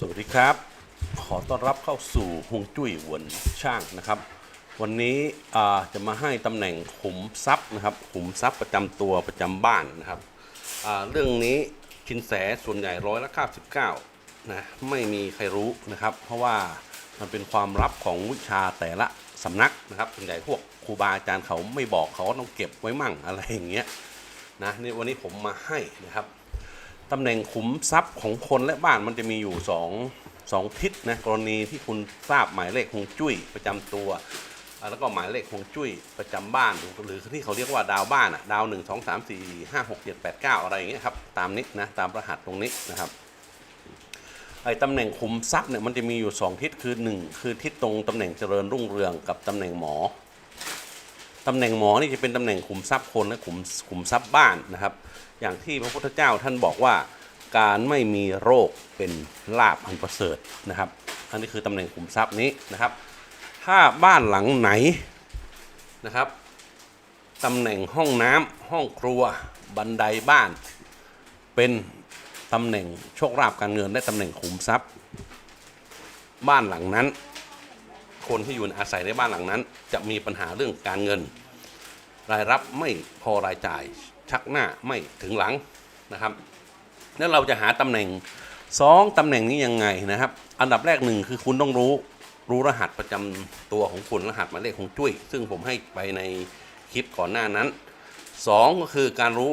สวัสดีครับ ขอต้อนรับเข้าสู่ฮวงจุ้ยหวนช่างนะครับ วันนี้จะมาให้ตำแหน่งขุมทรัพย์นะครับขุมทรัพย์ประจำตัวประจำบ้านนะครับเรื่องนี้ชินแสส่วนใหญ่ร้อยละ99นะไม่มีใครรู้นะครับ เพราะว่ามันเป็นความลับของวิชาแต่ละสำนักนะครับส่วนใหญ่พวกครูบาอาจารย์เขาไม่บอกเขาก็ต้องเก็บไว้มั่งอะไรอย่างเงี้ยนะนี่วันนี้ผมมาให้นะครับ ตำแหน่งขุมทรัพย์ของคนและบ้านมันจะมีอยู่สองสองทิศนะกรณีที่คุณทราบหมายเลขฮวงจุ้ยประจำตัว แล้วก็หมายเลขฮวงจุ้ยประจำบ้าน หรือที่เขาเรียกว่าดาวบ้านอะดาวหนึ่งสองสามสี่ห้าหกเจ็ดแปดเก้าอะไรอย่างเงี้ยครับตามนี้นะตามรหัสตรงนี้นะครับไอ้ตำแหน่งขุมทรัพย์เนี่ยมันจะมีอยู่สองทิศคือหนึ่งคือทิศตรงตำแหน่งเจริญรุ่งเรืองกับตำแหน่งหมอ ตำแหน่งหมอนี่จะเป็นตำแหน่งขุมทรัพย์คนและขุมขุมทรัพย์บ้านนะครับ อย่างที่พระพุทธเจ้าท่านบอกว่าการไม่มีโรคเป็นลาบอันประเสริฐนะครับ อันนี้คือตำแหน่งขุมทรัพย์นี้นะครับ ถ้าบ้านหลังไหนนะครับตำแหน่งห้องน้ำห้องครัวบันไดบ้าน เป็นตำแหน่งโชคลาภการเงินและตำแหน่งขุมทรัพย์ บ้านหลังนั้น คนที่อยู่อาศัยในบ้านหลังนั้น จะมีปัญหาเรื่องการเงิน รายรับไม่พอรายจ่ายชักหน้าไม่ถึงหลังนะครับ แล้วเราจะหาตำแหน่งสองตำแหน่งนี้ยังไงนะครับ อันดับแรกหนึ่งคือคุณต้องรู้รู้รหัสประจำตัวของคุณรหัสหมายเลขของจุ้ย ซึ่งผมให้ไปในคลิปก่อนหน้านั้นสองก็คือการรู้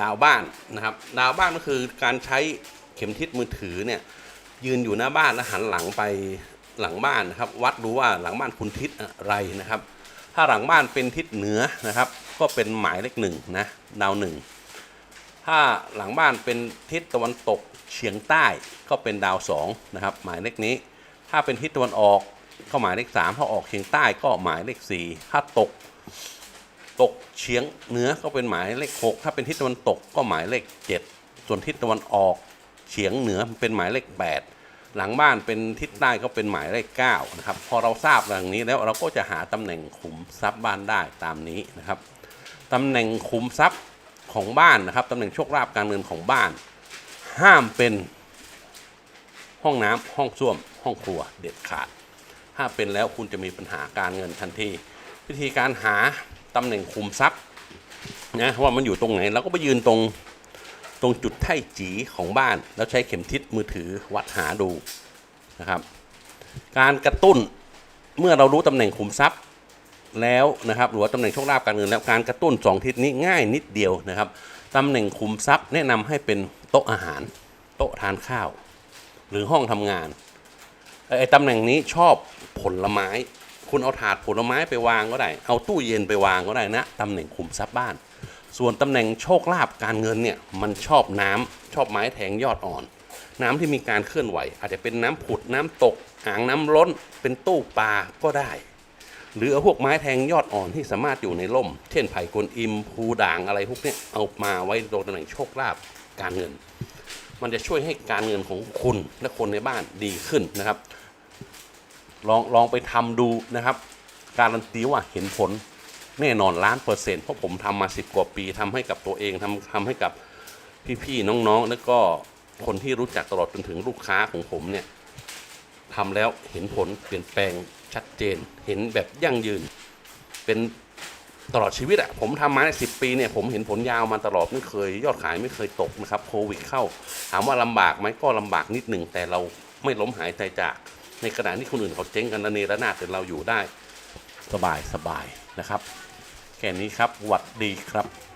ดาวบ้านนะครับ ดาวบ้านก็คือการใช้เข็มทิศมือถือเนี่ยยืนอยู่หน้าบ้านแล้วหันหลังไป หลังบ้านนะครับ วัดดูว่าหลังบ้านคุณทิศอะไรนะครับ ถ้าหลังบ้านเป็นทิศเหนือนะครับ ก็เป็นหมายเลขหนึ่งนะดาวหนึ่งถ้าหลังบ้านเป็นทิศตะวันตกเฉียงใต้ก็เป็นดาวสองนะครับ หมายเลขนี้ ถ้าเป็นทิศตะวันออกก็หมายเลขสามถ้าออกเฉียงใต้ก็หมายเลขสี่ถ้าตกตกเฉียงเหนือก็เป็นหมายเลขหกถ้าเป็นทิศตะวันตกก็หมายเลขเจ็ดส่วนทิศตะวันออกเฉียงเหนือเป็นหมายเลขแปด หลังบ้านเป็นทิศใต้ก็เป็นหมายเลข9นะครับพอเราทราบอย่างนี้แล้วเราก็จะหาตำแหน่งขุมทรัพย์บ้านได้ตามนี้นะครับตำแหน่งขุมทรัพย์ของบ้านนะครับตำแหน่งโชคลาภการเงินของบ้าน ห้ามเป็นห้องน้ำห้องส้วม ห้องครัวเด็ดขาด ถ้าเป็นแล้วคุณจะมีปัญหาการเงินทันที วิธีการหาตำแหน่งขุมทรัพย์นะว่ามันอยู่ตรงไหนเราก็ไปยืนตรง ตรงจุดไถ่จีของบ้าน แล้วใช้เข็มทิศมือถือวัดหาดูนะครับ การกระตุ้นเมื่อเรารู้ตำแหน่งขุมทรัพย์แล้วนะครับหรือว่าตำแหน่งโชคลาภการเงินแล้วการกระตุ้นสองทิศนี้ง่ายนิดเดียวนะครับตำแหน่งขุมทรัพย์แนะนำให้เป็นโต๊ะอาหาร โต๊ะทานข้าว หรือห้องทำงานไอ้ไอ้ตำแหน่งนี้ชอบผลไม้ คุณเอาถาดผลไม้ไปวางก็ได้ เอาตู้เย็นไปวางก็ได้นะตำแหน่งขุมทรัพย์บ้าน ส่วนตำแหน่งโชคลาภการเงินเนี่ยมันชอบน้ำชอบไม้แทงยอดอ่อน น้ำที่มีการเคลื่อนไหว อาจจะเป็นน้ำผุดน้ำตกอ่างน้ำล้น เป็นตู้ปลาก็ได้ หรือเอาพวกไม้แทงยอดอ่อนที่สามารถอยู่ในร่ม เช่นไผ่กวนอิมภูด่างอะไรพวกนี้เอามาไว้ตรงตำแหน่งโชคลาภการเงิน มันจะช่วยให้การเงินของคุณและคนในบ้านดีขึ้นนะครับ ลองลองไปทำดูนะครับ การันตีว่าเห็นผล แน่นอนล้านเปอร์เซ็นต์เพราะผมทำมาสิบกว่าปีทำให้กับตัวเองทำทำให้กับพี่ๆน้องๆ แล้วก็คนที่รู้จักตลอดจนถึงลูกค้าของผมเนี่ยทำแล้วเห็นผลเปลี่ยนแปลงชัดเจน เห็นแบบยั่งยืน เป็นตลอดชีวิตอะผมทำมาสิบปีเนี่ยผมเห็นผลยาวมาตลอดไม่เคย ยอดขายไม่เคยตกนะครับโควิดเข้า ถามว่าลำบากไหมก็ลำบากนิดหนึ่งแต่เราไม่ล้มหายใจจาก ในขณะที่คนอื่นเขาเจ๊งกันระเนระนาดแต่เราอยู่ได้ สบายสบายนะครับ แค่นี้ครับหวัดดีครับ